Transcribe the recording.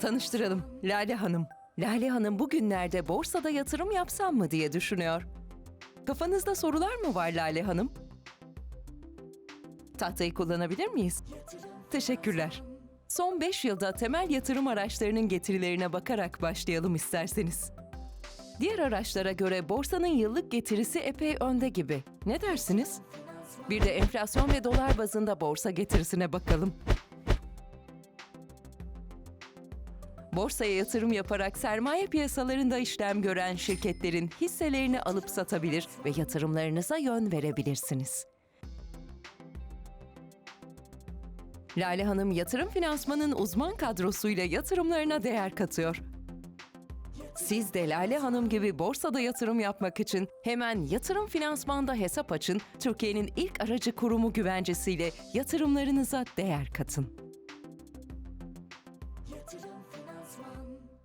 Tanıştıralım. Lale Hanım. Lale Hanım bugünlerde borsada yatırım yapsam mı diye düşünüyor. Kafanızda sorular mı var Lale Hanım? Tahtayı kullanabilir miyiz? Teşekkürler. Son 5 yılda temel yatırım araçlarının getirilerine bakarak başlayalım isterseniz. Diğer araçlara göre borsanın yıllık getirisi epey önde gibi. Ne dersiniz? Bir de enflasyon ve dolar bazında borsa getirisine bakalım. Borsaya yatırım yaparak sermaye piyasalarında işlem gören şirketlerin hisselerini alıp satabilir ve yatırımlarınıza yön verebilirsiniz. Lale Hanım yatırım finansmanın uzman kadrosuyla yatırımlarına değer katıyor. Siz de Lale Hanım gibi borsada yatırım yapmak için hemen Yatırım Finansman'da hesap açın, Türkiye'nin ilk aracı kurumu güvencesiyle yatırımlarınıza değer katın. Yatırım It's one.